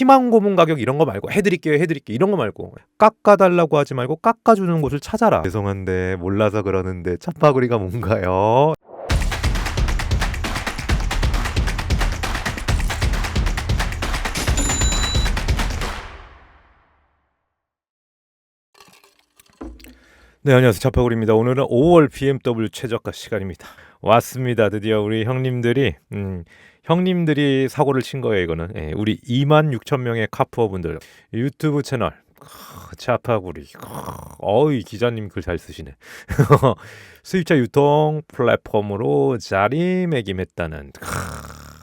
희망 고문 가격 이런 거 말고 해드릴게요 해드릴게요. 이런 거 말고 깎아달라고 하지 말고 깎아주는 곳을 찾아라. 죄송한데 몰라서 그러는데 찻바구리가 뭔가요? 네 안녕하세요. 차파구리입니다. 오늘은 5월 BMW 최저가 시간입니다. 왔습니다 드디어 우리 형님들이. 음, 형님들이 사고를 친 거예요 이거는. 예, 우리 2만 6천 명의 카푸어분들. 유튜브 채널. 크, 차파구리. 크, 어이 기자님 글 잘 쓰시네. 수입차 유통 플랫폼으로 자리매김했다는. 크,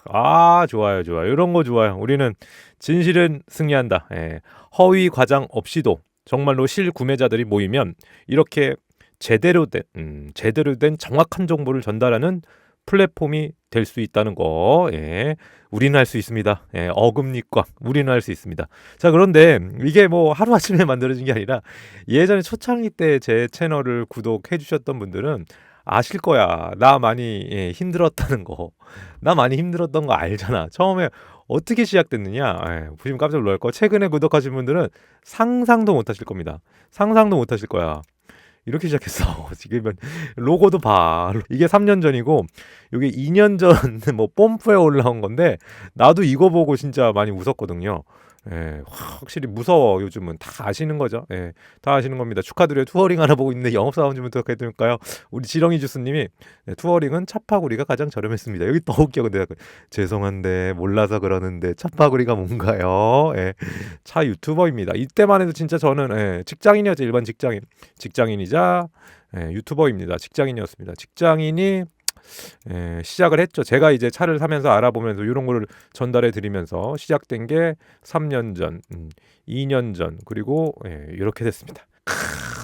아 좋아요 좋아요. 이런 거 좋아요. 우리는 진실은 승리한다. 예, 허위 과장 없이도 정말로 실구매자들이 모이면 이렇게 제대로 된 음, 제대로 된 정확한 정보를 전달하는 플랫폼이 될 수 있다는 거, 예, 우리는 할 수 있습니다. 예, 어금니꽉, 우리는 할 수 있습니다. 자, 그런데 이게 뭐 하루아침에 만들어진 게 아니라 예전에 초창기 때 제 채널을 구독해 주셨던 분들은 아실 거야. 나 많이 예, 힘들었다는 거. 나 많이 힘들었던 거 알잖아. 처음에 어떻게 시작됐느냐? 예, 보시면 깜짝 놀랄 거. 최근에 구독하신 분들은 상상도 못 하실 겁니다. 상상도 못 하실 거야. 이렇게 시작했어. 지금은 로고도 봐. 이게 3년 전이고 이게 2년 전 뭐 뽐프에 올라온 건데 나도 이거 보고 진짜 많이 웃었거든요. 예, 확실히 무서워 요즘은 다 아시는 거죠. 예, 다 아시는 겁니다. 축하드려요. 투어링 하나 보고 있는데 영업사원 좀 부탁해드릴까요? 우리 지렁이 주스님이 네, 투어링은 차파구리가 가장 저렴했습니다. 여기 또 웃겨 근데 죄송한데 몰라서 그러는데 차파구리가 뭔가요? 예, 차 유튜버입니다. 이때만 해도 진짜 저는 예, 직장인이었죠 일반 직장인 직장인이자 예, 유튜버입니다. 직장인이었습니다. 직장인이 예, 시작을 했죠. 제가 이제 차를 사면서 알아보면서 이런 거를 전달해 드리면서 시작된 게 3년 전, 음, 2년 전 그리고 예, 이렇게 됐습니다.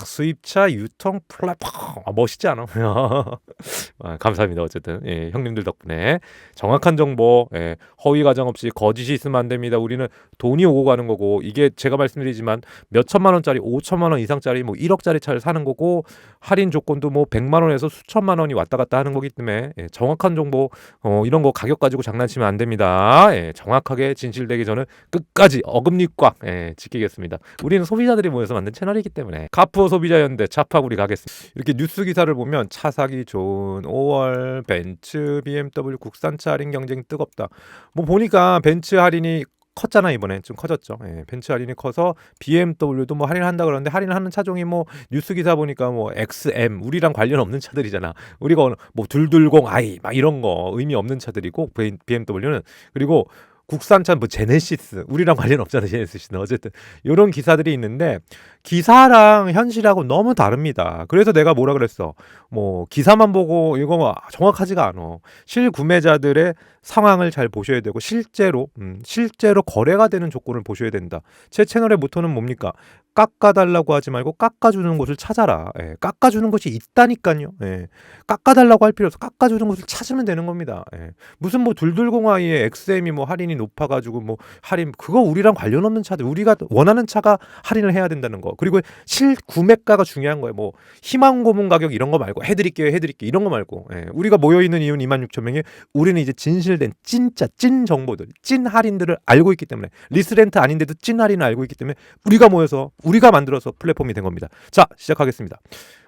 크, 수입차 유통 플랫폼 아, 멋있지 않아? 아, 감사합니다. 어쨌든 예, 형님들 덕분에 정확한 정보, 예, 허위 과정 없이 거짓이 있으면 안 됩니다. 우리는 돈이 오고 가는 거고 이게 제가 말씀드리지만 몇 천만 원짜리, 5천만 원 이상짜리 뭐 1억짜리 차를 사는 거고 할인 조건도 뭐 100만 원에서 수천만 원이 왔다 갔다 하는 거기 때문에 예, 정확한 정보 어, 이런 거 가격 가지고 장난치면 안 됩니다. 예, 정확하게 진실되기 저는 끝까지 어금니 꽉 예, 지키겠습니다. 우리는 소비자들이 모여서 만든 채널이기 때문에 카푸어 소비자 연대 차파구리 가겠습니다. 이렇게 뉴스 기사를 보면 차 사기 좋은 5월 벤츠 BMW 국산차 할인 경쟁 뜨겁다. 뭐 보니까 벤츠 할인이 컸잖아 이번에 좀 커졌죠. 예, 벤츠 할인이 커서 BMW도 뭐 할인한다 그러는데 할인하는 차종이 뭐 뉴스 기사 보니까 뭐 XM 우리랑 관련 없는 차들이잖아. 우리가 뭐 둘둘공 i 막 이런 거 의미 없는 차들이고 BMW는 그리고 국산차 뭐 제네시스 우리랑 관련 없잖아 제네시스는 어쨌든 이런 기사들이 있는데 기사랑 현실하고 너무 다릅니다. 그래서 내가 뭐라 그랬어 뭐 기사만 보고 이거 뭐 정확하지가 않아 실구매자들의 상황을 잘 보셔야 되고 실제로 음, 실제로 거래가 되는 조건을 보셔야 된다. 제 채널의 모토는 뭡니까 깎아달라고 하지 말고 깎아주는 곳을 찾아라. 예, 깎아주는 곳이 있다니까요. 예, 깎아달라고 할 필요 없어. 깎아주는 곳을 찾으면 되는 겁니다. 예, 무슨 뭐 둘둘공화이의 XM이 뭐 할인이 높아가지고 뭐 할인 그거 우리랑 관련 없는 차들 우리가 원하는 차가 할인을 해야 된다는 거. 그리고 실 구매가가 중요한 거예요. 뭐 희망 고문 가격 이런 거 말고 해드릴게요, 해드릴게요 이런 거 말고 예, 우리가 모여 있는 이유는 2만 6천 명이 우리는 이제 진실된 진짜 찐 정보들, 찐 할인들을 알고 있기 때문에 리스렌트 아닌데도 찐 할인을 알고 있기 때문에 우리가 모여서 우리가 만들어서 플랫폼이 된 겁니다. 자, 시작하겠습니다.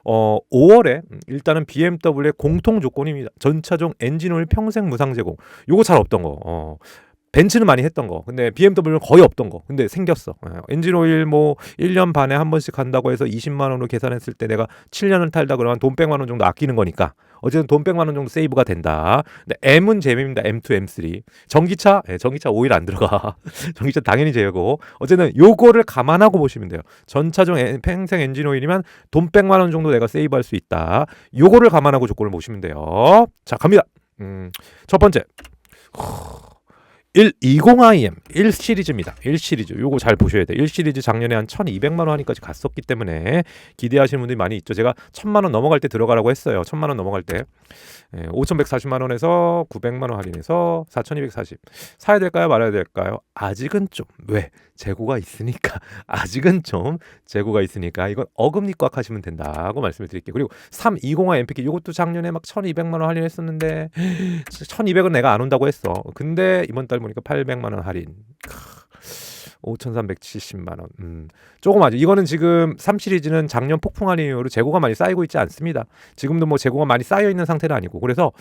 어, 5월에 일단은 BMW의 공통 조건입니다. 전차종 엔진오일 평생 무상 제공. 요거 잘 없던 거. 어, 벤츠는 많이 했던 거. 근데 BMW는 거의 없던 거. 근데 생겼어. 어, 엔진 오일 뭐 1년 반에 한 번씩 한다고 해서 20만 원으로 계산했을 때 내가 7년을 탈다 그러면 돈 100만 원 정도 아끼는 거니까. 어쨌든 돈 100만 원 정도 세이브가 된다. 근데 M은 재미입니다. M2, M3. 전기차, 네, 전기차 오일 안 들어가. 전기차 당연히 제외고. 어쨌든 요거를 감안하고 보시면 돼요. 전차종 에, 평생 엔진 오일이면 돈 100만 원 정도 내가 세이브할 수 있다. 요거를 감안하고 조건을 보시면 돼요. 자, 갑니다. 음, 첫 번째. 120IM 1 시리즈입니다. 1 시리즈. 요거 잘 보셔야 돼요. 1 시리즈 작년에 한 1,200만 원까지 갔었기 때문에 기대하시는 분들이 많이 있죠. 제가 1,000만 원 넘어갈 때 들어가라고 했어요. 1,000만 원 넘어갈 때. 예, 5,140만 원에서 900만 원 할인해서 4,240. 사야 될까요? 말아야 될까요? 아직은 좀 왜? 재고가 있으니까. 아직은 좀 재고가 있으니까 이건 어금니 꽉 하시면 된다고 말씀을 드릴게요. 그리고 320화 MPK 이것도 작년에 막 1,200만 원 할인했었는데 1,200은 내가 안 온다고 했어. 근데 이번 달 보니까 800만 원 할인. 5,370만 원. 음. 조금 아죠. 이거는 지금 3 시리즈는 작년 폭풍 할인 이후로 재고가 많이 쌓이고 있지 않습니다. 지금도 뭐 재고가 많이 쌓여 있는 상태는 아니고 그래서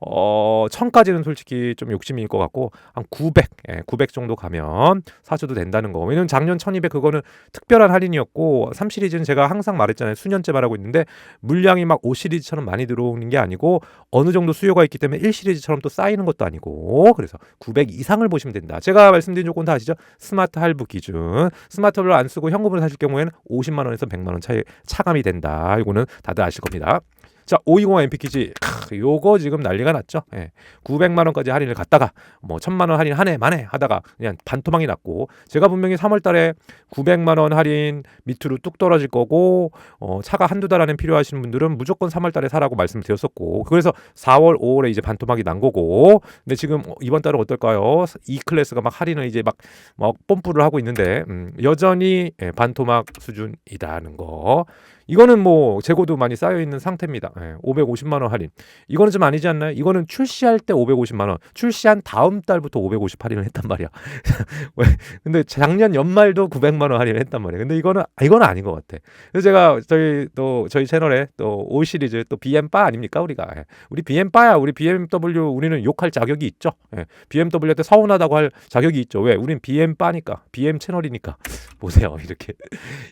어, 1000까지는 솔직히 좀 욕심일 것 같고 한 900, 예, 900 정도 가면 사셔도 된다는 거. 왜냐면 작년 1200 그거는 특별한 할인이었고 3 시리즈는 제가 항상 말했잖아요. 수년째 말하고 있는데 물량이 막 5 시리즈처럼 많이 들어오는 게 아니고 어느 정도 수요가 있기 때문에 1 시리즈처럼 또 쌓이는 것도 아니고 그래서 900 이상을 보시면 된다. 제가 말씀드린 조건 다 아시죠? 스마트 할부 기준. 스마트를 안 쓰고 현금으로 사실 경우에는 50만 원에서 100만 원 차이 차감이 된다. 이거는 다들 아실 겁니다. 자, 520 MP키지. 요거 지금 난리가 났죠. 예. 900만 원까지 할인을 갔다가 뭐 1000만 원 할인 한 해 만에 하다가 그냥 반토막이 났고 제가 분명히 3월 달에 900만 원 할인 밑으로 뚝 떨어질 거고 어, 차가 한두 달 안에 필요하시는 분들은 무조건 3월 달에 사라고 말씀을 드렸었고 그래서 4월, 5월에 이제 반토막이 난 거고 근데 지금 이번 달은 어떨까요? E 클래스가 막 할인을 이제 막, 막 뽐뿌를 하고 있는데 음, 여전히 예, 반토막 수준이다는 거. 이거는 뭐 재고도 많이 쌓여 있는 상태입니다. 예, 550만 원 할인. 이거는 좀 아니지 않나요? 이거는 출시할 때 550만 원, 출시한 다음 달부터 550 할인을 했단 말이야. 왜? 근데 작년 연말도 900만 원 할인을 했단 말이야. 근데 이거는 이거는 아닌 것 같아. 그래서 제가 저희 또 저희 채널에 또 올 시리즈 또 BM 바 아닙니까 우리가? 예. 우리 BM 바야. 우리 BMW 우리는 욕할 자격이 있죠. 예. BMW한테 서운하다고 할 자격이 있죠. 왜? 우린 BM 바니까. BM 채널이니까. 보세요. 이렇게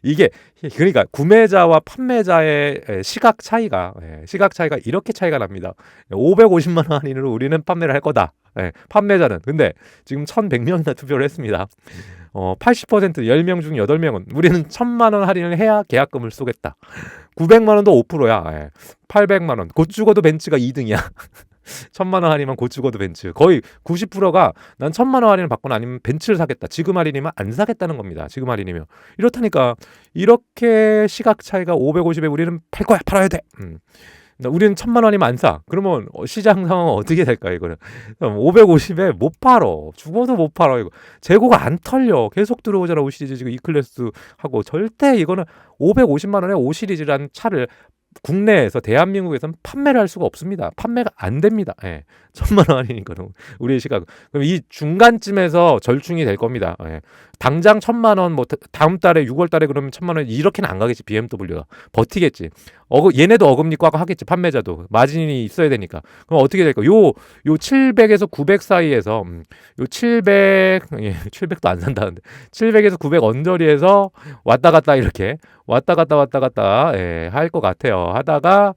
이게 그러니까 구매자와 판매자의 시각 차이가 예, 시각 차이가 이렇게 차이가 납니다. 550만 원 할인으로 우리는 판매를 할 거다. 예, 판매자는 근데 지금 1,100명이나 투표를 했습니다. 어, 80% 10명 중 8명은 우리는 1,000만 원 할인을 해야 계약금을 쏘겠다. 900만 원도 5%야. 예, 800만 원. 곧 죽어도 벤츠가 2등이야. 천만 원곧 죽어도 벤츠. 거의 90%가 난 천만 원 할인을 받거나 아니면 벤츠를 사겠다. 지금 할인이면 안 사겠다는 겁니다. 지금 할인이면. 이렇다니까 이렇게 시각 차이가 550에 우리는 팔 거야. 팔아야 돼. 음. 우리는 천만 원이면 안 사. 그러면 시장 상황은 어떻게 될까 이거는 550에 못 팔어. 죽어도 못 팔어 이거. 재고가 안 털려. 계속 들어오잖아. 5 시리즈 지금 이 클래스 하고 절대 이거는 550만 원에 5 시리즈라는 차를 국내에서 대한민국에서는 판매를 할 수가 없습니다. 판매가 안 됩니다. 예. 천만 원 할인이니까 우리의 시각. 그럼 이 중간쯤에서 절충이 될 겁니다. 예. 당장 천만 원, 뭐 다음 달에 6월 달에 그러면 천만 원 이렇게는 안 가겠지 BMW가 버티겠지. 어거 얘네도 어금니 꽉 하겠지 판매자도 마진이 있어야 되니까. 그럼 어떻게 될까? 요요 700에서 900 사이에서 음, 요 700, 예, 700도 안 산다는데 700에서 900 언저리에서 왔다 갔다 이렇게 왔다 갔다 왔다 갔다 예, 할 것 같아요. 하다가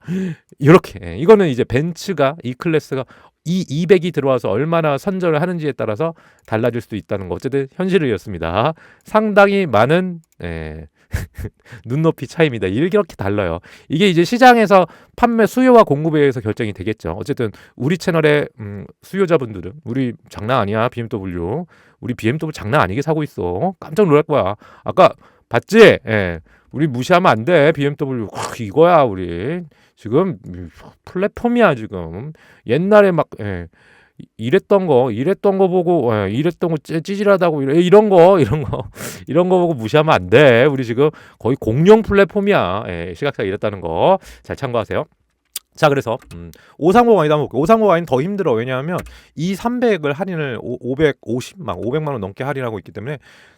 이렇게 예, 이거는 이제 벤츠가 이 클래스가 이 200이 들어와서 얼마나 선전을 하는지에 따라서 달라질 수도 있다는 거 어쨌든 현실이었습니다. 상당히 많은 예, 눈높이 차이입니다. 이렇게 달라요. 이게 이제 시장에서 판매 수요와 공급에 의해서 결정이 되겠죠. 어쨌든 우리 채널의 음, 수요자분들은 우리 장난 아니야 BMW 우리 BMW 장난 아니게 사고 있어. 깜짝 놀랄 거야. 아까 봤지? 예. 우리 무시하면 안 돼. BMW 이거야 우리 지금 플랫폼이야 지금 옛날에 막 예. 이랬던 거, 이랬던 거 보고, 예, 이랬던 거 찌질하다고, 이런 거, 이런 거, 이런 거 보고 무시하면 안 돼. 우리 지금 거의 공룡 플랫폼이야. 예, 시각차 이랬다는 거. 잘 참고하세요. 자 그래서 음, 530 와인 한번 볼게요. 530 와인 더 힘들어. 왜냐하면 이 300을 할인을 550만 500만 원 넘게 할인하고 있기 때문에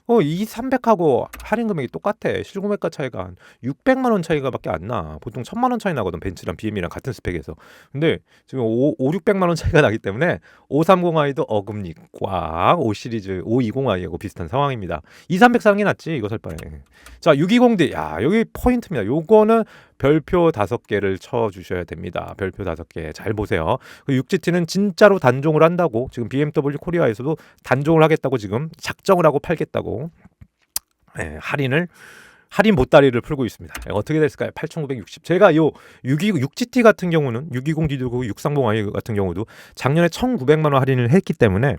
어, 이 300하고 할인 금액이 똑같아. 실구매가 차이가 한 600만 원 차이가밖에 안 나. 보통 1000만 원 차이 나거든. 벤츠랑 BM이랑 같은 스펙에서. 근데 지금 5, 5 600만 원 차이가 나기 때문에 530i도 어금니 꽉 5 시리즈 520i하고 비슷한 상황입니다. 2300 사는 게 낫지. 이거 살 바에. 자, 620D. 야, 여기 포인트입니다. 요거는 별표 다섯 개를 쳐 주셔야 됩니다. 별표 다섯 개. 잘 보세요. 그 6GT는 진짜로 단종을 한다고 지금 BMW 코리아에서도 단종을 하겠다고 지금 작정을 하고 팔겠다고 예, 할인을 할인 보따리를 풀고 있습니다. 예, 어떻게 됐을까요? 8,960. 제가 요 620, 6GT 같은 경우는 620D도 630i 같은 경우도 작년에 1,900만 원 할인을 했기 때문에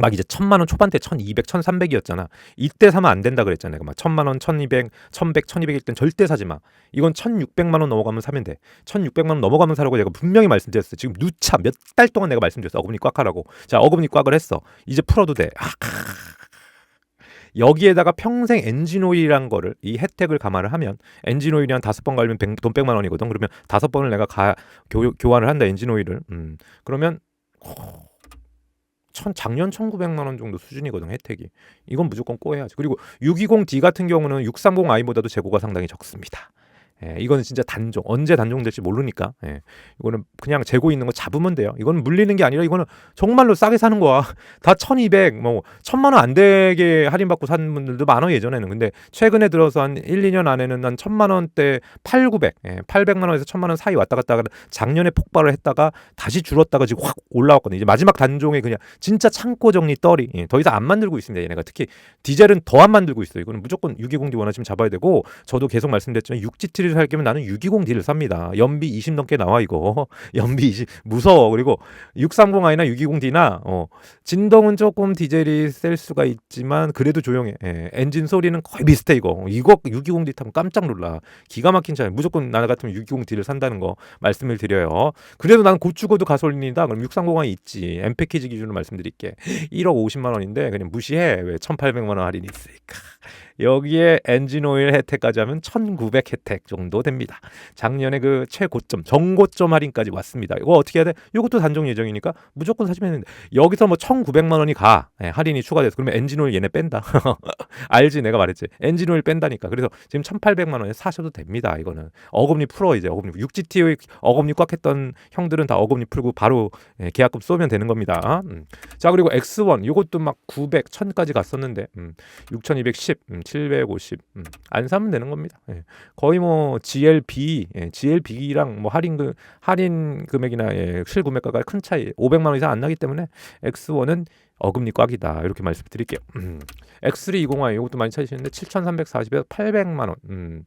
막 이제 천만 원 초반대 1200, 1300이었잖아. 이때 사면 안 된다 그랬잖아. 내가 막 천만 원, 1200, 1100, 1200일 땐 절대 사지 마. 이건 1600만 원 넘어가면 사면 돼. 1600만 원 넘어가면 사라고 내가 분명히 말씀드렸어. 지금 누차 몇 달 동안 내가 말씀드렸어. 어금니 꽉 하라고. 자, 어금니 꽉을 했어. 이제 풀어도 돼. 아, 여기에다가 평생 엔진오일이란 거를 이 혜택을 감안을 하면 엔진오일이 한 다섯 번 갈면 돈 백만 원이거든. 그러면 다섯 번을 내가 가, 교, 교환을 한다 엔진오일을. 음. 그러면 천 작년 1,900만 원 정도 수준이거든 혜택이. 이건 무조건 꼬해야지. 그리고 620D 같은 경우는 630i보다도 재고가 상당히 적습니다. 예, 이거는 진짜 단종 언제 단종될지 모르니까 예, 이거는 그냥 재고 있는 거 잡으면 돼요. 이거는 물리는 게 아니라 이거는 정말로 싸게 사는 거야. 다 1,200, 뭐 1,000만 원 안 되게 할인 받고 산 분들도 많아 예전에는. 근데 최근에 들어서 한 1, 2년 안에는 한 1,000만 원대 8, 900, 예, 800만 원에서 1,000만 원 사이 왔다 갔다 하다 작년에 폭발을 했다가 다시 줄었다가 지금 확 올라왔거든요. 이제 마지막 단종에 그냥 진짜 창고 정리 떨이 예, 더 이상 안 만들고 있습니다. 얘네가 특히 디젤은 더 안 만들고 있어요. 이거는 무조건 620D 원하시면 잡아야 되고 저도 계속 말씀드렸지만 6GT를 살 거면 나는 620D를 삽니다. 연비 20 넘게 나와 이거. 연비 20 무서워. 그리고 630i나 620D나 어, 진동은 조금 디젤이 셀 수가 있지만 그래도 조용해. 예, 엔진 소리는 거의 비슷해 이거. 이거 620D 타면 깜짝 놀라. 기가 막힌 차야. 무조건 나 같으면 620D를 산다는 거 말씀을 드려요. 그래도 난곧 죽어도 가솔린이다. 그럼 630i 있지. M 패키지 기준으로 말씀드릴게. 1억 50만 원인데 그냥 무시해. 왜 1,800만 원 할인이 있으니까. 여기에 엔진 오일 혜택까지 하면 1900 혜택 정도 됩니다. 작년에 그 최고점, 정고점 할인까지 왔습니다. 이거 어떻게 해야 돼? 이것도 단종 예정이니까 무조건 사시면 되는데 여기서 뭐 1900만 원이 가. 예, 할인이 추가돼서 그러면 엔진 오일 얘네 뺀다. 알지? 내가 말했지. 엔진 오일 뺀다니까. 그래서 지금 1800만 원에 사셔도 됩니다. 이거는 어금니 풀어 이제 어금니 6GT 어금니 꽉 했던 형들은 다 어금니 풀고 바로 예, 계약금 쏘면 되는 겁니다. 음. 자 그리고 X1 이것도 막 900, 1000까지 갔었는데 음, 6210, 음, 750. 음, 안 사면 되는 겁니다. 예. 거의 뭐 GLB, 예, GLB랑 뭐 할인 그 할인 금액이나 예, 실구매가가 큰 차이 500만 원 이상 안 나기 때문에 X1은 어금니 꽉이다 이렇게 말씀드릴게요. 음. X3 20i 이것도 많이 찾으시는데 7,340에서 800만 원. 음.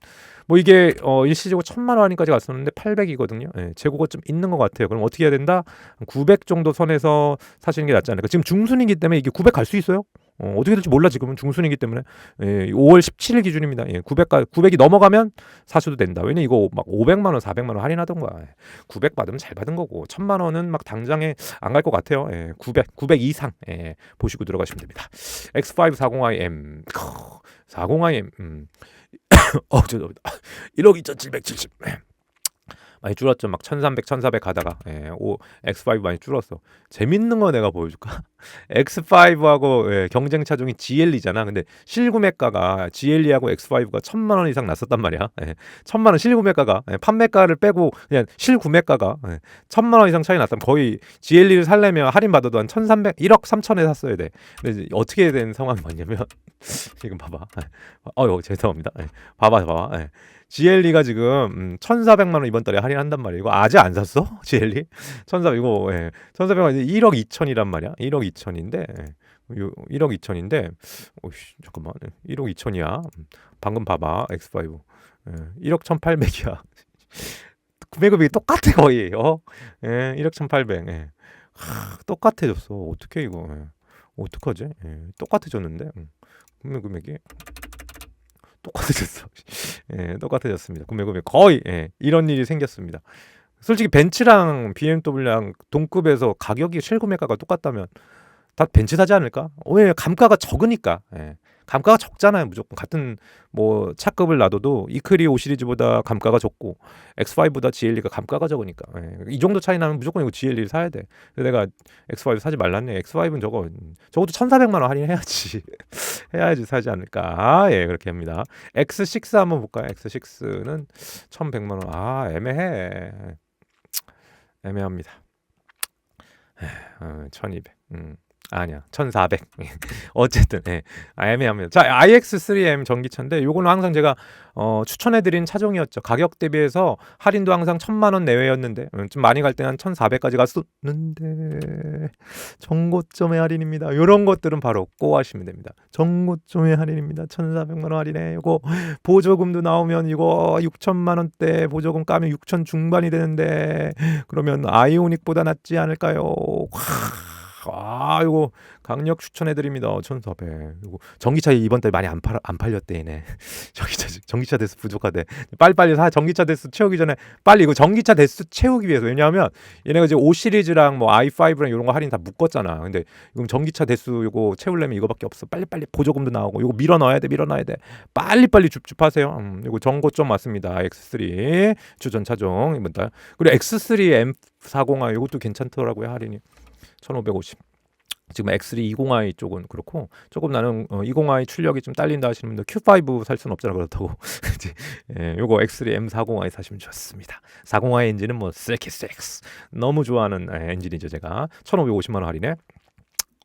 뭐 이게 어 일시적으로 1,000만 원까지 갔었는데 800이거든요. 예, 재고가 좀 있는 것 같아요. 그럼 어떻게 해야 된다? 900 정도 선에서 사시는 게 낫지 않을까? 지금 중순이기 때문에 이게 900 갈 수 있어요? 어, 어떻게 될지 몰라 지금은 중순이기 때문에 예, 5월 17일 기준입니다. 예, 900가 900이 넘어가면 사셔도 된다. 왜냐 이거 막 500만 원, 400만 원 할인하던가. 예, 900 받으면 잘 받은 거고 1000만 원은 막 당장에 안 갈 것 같아요. 예, 900, 900 이상 예, 보시고 들어가시면 됩니다. X5 40iM 40iM 음. 어 죄송합니다. 1억 2,770 많이 줄었죠. 막 1300, 1400 가다가 예, 오, X5 많이 줄었어. 재밌는 거 내가 보여줄까? X5하고 예, 경쟁 차종이 GLE잖아. 근데 실구매가가 GLE하고 X5가 1000만 원 이상 났었단 말이야. 예, 1000만 원 실구매가가 예, 판매가를 빼고 그냥 실구매가가 예, 1000만 원 이상 차이 났다면 거의 GLE를 살려면 할인 받아도 한 1300, 1억 3천에 샀어야 돼. 근데 어떻게 된 상황이 뭐냐면 지금 봐봐. 예, 어유 죄송합니다. 예, 봐봐 봐봐. 예. GLE가 지금 음, 1,400만 원 이번 달에 할인한단 말이야. 이거 아직 안 샀어? GLE? 1,400 이거 예. 1,400만 원 1억 2천이란 말이야. 1억 2천인데 예. 1억 2천인데 오씨 잠깐만 1억 2천이야. 방금 봐봐 X5 예. 1억 1,800이야. 구매금이 똑같아 거의 어? 예. 1억 1,800 예. 하, 똑같아졌어. 어떻게 이거? 예. 어떡하지? 예. 똑같아졌는데 음. 구매 금액이 똑같아졌어. 예, 똑같아졌습니다. 구매 금액 거의 예, 이런 일이 생겼습니다. 솔직히 벤츠랑 BMW랑 동급에서 가격이 실구매가가 똑같다면 다 벤츠 사지 않을까? 왜 감가가 적으니까. 예. 감가가 적잖아요. 무조건 같은 뭐 차급을 놔둬도 이클리 5 시리즈보다 감가가 적고 X5보다 GLE가 감가가 적으니까 예. 이 정도 차이 나면 무조건 이거 GLE를 사야 돼. 그래서 내가 X5 사지 말랐네. X5은 저거 저것도 1,400만 원 할인해야지. 해야지 사지 않을까. 아, 예, 그렇게 합니다. X6 한번 볼까요? X6는 1,100만 원. 아, 애매해. 애매합니다. 어, 1,200. 음. 아니야. 1400 어쨌든 예. 아, 애매합니다 자 iX3M 전기차인데 요거는 항상 제가 어, 추천해 드린 차종이었죠. 가격 대비해서 할인도 항상 천만원 내외였는데 음, 좀 많이 갈 때는 한 1400까지 갔었는데 정고점의 할인입니다. 요런 것들은 바로 꼬하시면 됩니다. 정고점의 할인입니다. 1400만 원 할인에 요거 보조금도 나오면 이거 6천만 원대 보조금 까면 6천 중반이 되는데 그러면 아이오닉보다 낫지 않을까요 아, 이거 강력 추천해 드립니다. 1,400. 이거 전기차 이번 달 많이 안 팔 안 팔렸대 얘네. 전기차 전기차 대수 부족하대. 빨리빨리 사 전기차 대수 채우기 전에 빨리 이거 전기차 대수 채우기 위해서 왜냐하면 얘네가 이제 5 시리즈랑 뭐 i5랑 이런 거 할인 다 묶었잖아. 근데 지금 전기차 대수 이거 채우려면 이거밖에 없어. 빨리빨리 보조금도 나오고 이거 밀어 넣어야 돼. 밀어 넣어야 돼. 빨리빨리 줍줍하세요. 음, 이거 정고점 맞습니다. X3 주전 차종 이번 달. 그리고 X3 M40i 이것도 괜찮더라고요. 할인이. 1550. 지금 X3 20i 쪽은 그렇고 조금 나는 어, 20i 출력이 좀 딸린다 하시는 분들 Q5 살 수는 없잖아 그렇다고 이제 예, 요거 X3 M40i 사시면 좋습니다. 40i 엔진은 뭐 셀키섹스 너무 좋아하는 예, 엔진이죠 제가 1,550만 원 할인에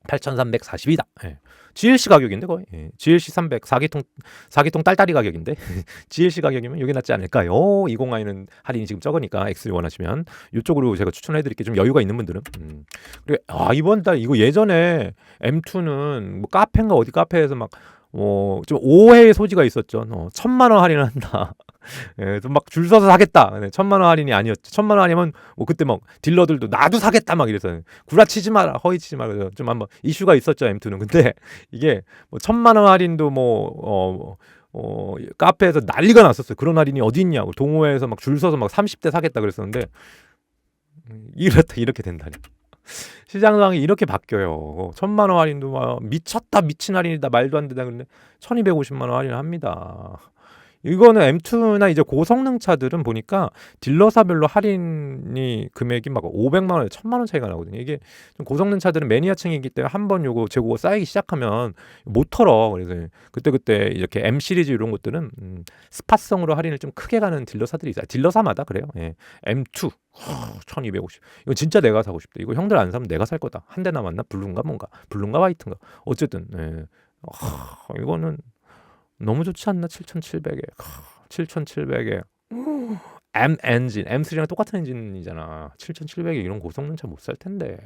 8,340이다. 예. GLC 가격인데 거의 예. GLC 300 4기통 4기통 딸딸이 가격인데 GLC 가격이면 이게 낫지 않을까요? 20i는 할인이 지금 적으니까 X3 원하시면 이쪽으로 제가 추천해 드릴게요. 좀 여유가 있는 분들은. 음. 그리고 아 이번 달 이거 예전에 M2는 뭐 카페인가 어디 카페에서 막 어, 좀 오해의 소지가 있었죠. 어, 천만 원 할인을 한다. 예, 막줄 서서 사겠다. 네, 천만 원 할인이 아니었죠. 천만 원 할인이면 뭐 그때 막 딜러들도 나도 사겠다 막 이래서 구라치지 마라, 허위치지 마라. 좀 한번 이슈가 있었죠 M2는. 근데 이게 뭐 천만 원 할인도 뭐 어, 어, 카페에서 난리가 났었어요. 그런 할인이 어디 있냐고. 동호회에서 막 줄 서서 막 30대 사겠다 그랬었는데 음, 이렇다 이렇게 된다니. 시장 상황이 이렇게 바뀌어요. 천만 원 할인도 막 미쳤다 미친 할인이다 말도 안 된다 그러는데 1250만 원 할인을 합니다. 이거는 M2나 이제 고성능 차들은 보니까 딜러사별로 할인이 금액이 막 500만 원에 1000만 원 차이가 나거든요. 이게 좀 고성능 차들은 매니아층이기 때문에 한 번 요거 재고가 쌓이기 시작하면 못 털어. 그래서 그때 그때 이렇게 M 시리즈 이런 것들은 음, 스팟성으로 할인을 좀 크게 가는 딜러사들이 있어요. 딜러사마다 그래요. 예. M2 1250. 이거 진짜 내가 사고 싶다. 이거 형들 안 사면 내가 살 거다. 한 대 남았나? 블루인가 뭔가. 블루인가 화이트인가. 어쨌든 예. 아, 이거는 너무 좋지 않나? 7,700에. 7,700에. M 엔진, M3랑 똑같은 엔진이잖아. 7,700에 이런 고성능 차 못 살 텐데.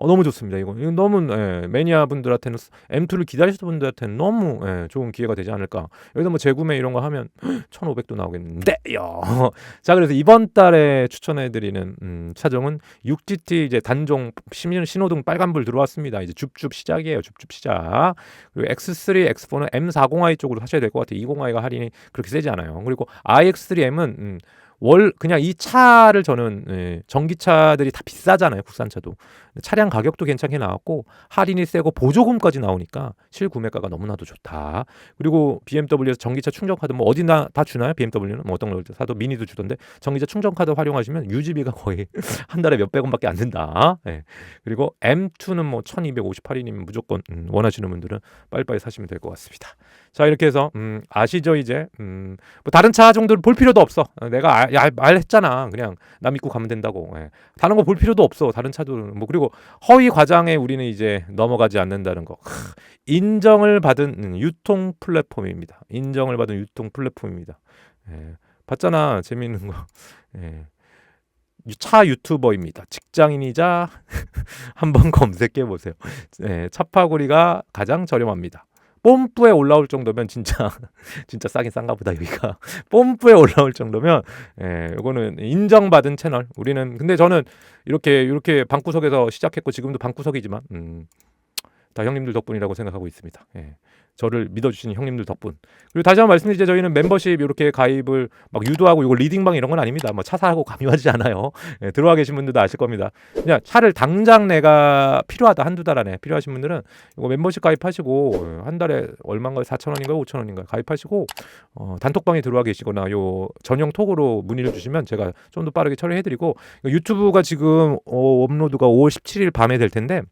어, 너무 좋습니다. 이거, 이거 너무 예, 매니아 분들한테는 M2를 기다리시는 분들한테는 너무 예, 좋은 기회가 되지 않을까. 여기서 뭐 재구매 이런 거 하면 1,500도 나오겠는데 요. 자, 그래서 이번 달에 추천해드리는 음, 차종은 6GT 이제 단종 신- 신호등 빨간불 들어왔습니다. 이제 줍줍 시작이에요. 줍줍 시작. 그리고 X3, X4는 M40i 쪽으로 하셔야 될 것 같아요. 20i가 할인이 그렇게 세지 않아요. 그리고 iX3M은 음, 월 그냥 이 차를 저는 예, 전기차들이 다 비싸잖아요 국산차도. 차량 가격도 괜찮게 나왔고 할인이 세고 보조금까지 나오니까 실구매가가 너무나도 좋다. 그리고 BMW에서 전기차 충전카드 뭐 어디나 다 주나요? BMW는? 뭐 어떤 걸 사도 미니도 주던데. 전기차 충전카드 활용하시면 유지비가 거의 한 달에 몇백 원밖에 안 든다. 예. 그리고 M2는 뭐 1258인이면 무조건 음, 원하시는 분들은 빨리빨리 사시면 될 것 같습니다. 자 이렇게 해서 음, 아시죠 이제? 음, 뭐 다른 차 정도를 볼 필요도 없어. 어, 내가 알, 알, 말했잖아. 그냥 나 믿고 가면 된다고. 예. 다른 거 볼 필요도 없어. 다른 차들은 뭐 그리고 허위 과장에 우리는 이제 넘어가지 않는다는 거. 크, 인정을 받은 음, 유통 플랫폼입니다. 인정을 받은 유통 플랫폼입니다. 예. 봤잖아. 재미있는 거. 예. 유- 차 유튜버입니다. 직장인이자 한번 검색해 보세요. 예, 차파구리가 가장 저렴합니다. 뽐뿌에 올라올 정도면 진짜 진짜 싸긴 싼가 보다 여기가. 뽐뿌에 올라올 정도면 예, 이거는 인정받은 채널. 우리는 근데 저는 이렇게 이렇게 방구석에서 시작했고 지금도 방구석이지만 음, 다 형님들 덕분이라고 생각하고 있습니다. 예. 저를 믿어주시는 형님들 덕분. 그리고 다시 한번 말씀드리죠. 저희는 멤버십 이렇게 가입을 막 유도하고 이거 리딩방 이런 건 아닙니다. 뭐 차 사고 강요하지 않아요. 예, 들어와 계신 분들도 아실 겁니다. 그냥 차를 당장 내가 필요하다 한두 달 안에 필요하신 분들은 이거 멤버십 가입하시고 어, 한 달에 얼마인가요? 4천 원인가요? 5천 원인가요? 가입하시고 어, 단톡방에 들어와 계시거나 요 전용 톡으로 문의를 주시면 제가 좀 더 빠르게 처리해드리고 유튜브가 지금 어, 업로드가 5월 17일 밤에 될 텐데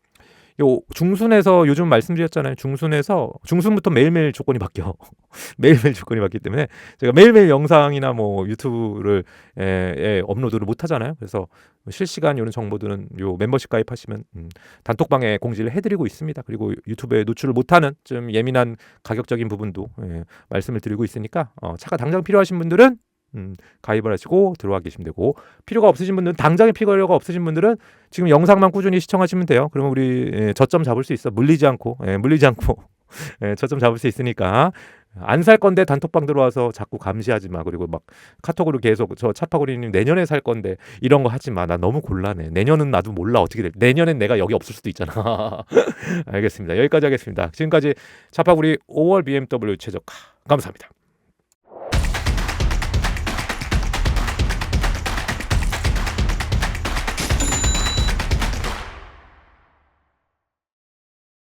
요 중순에서 요즘 말씀드렸잖아요. 중순에서 중순부터 매일매일 조건이 바뀌어. 매일매일 조건이 바뀌기 때문에 제가 매일매일 영상이나 뭐 유튜브를 에, 에, 업로드를 못 하잖아요. 그래서 실시간 이런 정보들은 요 멤버십 가입하시면 음, 단톡방에 공지를 해드리고 있습니다. 그리고 유튜브에 노출을 못하는 좀 예민한 가격적인 부분도 예, 말씀을 드리고 있으니까 어, 차가 당장 필요하신 분들은 음, 가입을 하시고 들어와 계시면 되고 필요가 없으신 분들은 당장에 필요가 없으신 분들은 지금 영상만 꾸준히 시청하시면 돼요. 그러면 우리 예, 저점 잡을 수 있어. 물리지 않고 예, 물리지 않고 예, 저점 잡을 수 있으니까 안 살 건데 단톡방 들어와서 자꾸 감시하지 마. 그리고 막 카톡으로 계속 저 차파고리님 내년에 살 건데 이런 거 하지 마. 나 너무 곤란해. 내년은 나도 몰라 어떻게 될. 내년엔 내가 여기 없을 수도 있잖아. 알겠습니다. 여기까지 하겠습니다. 지금까지 차파고리 5월 BMW 최저가 감사합니다.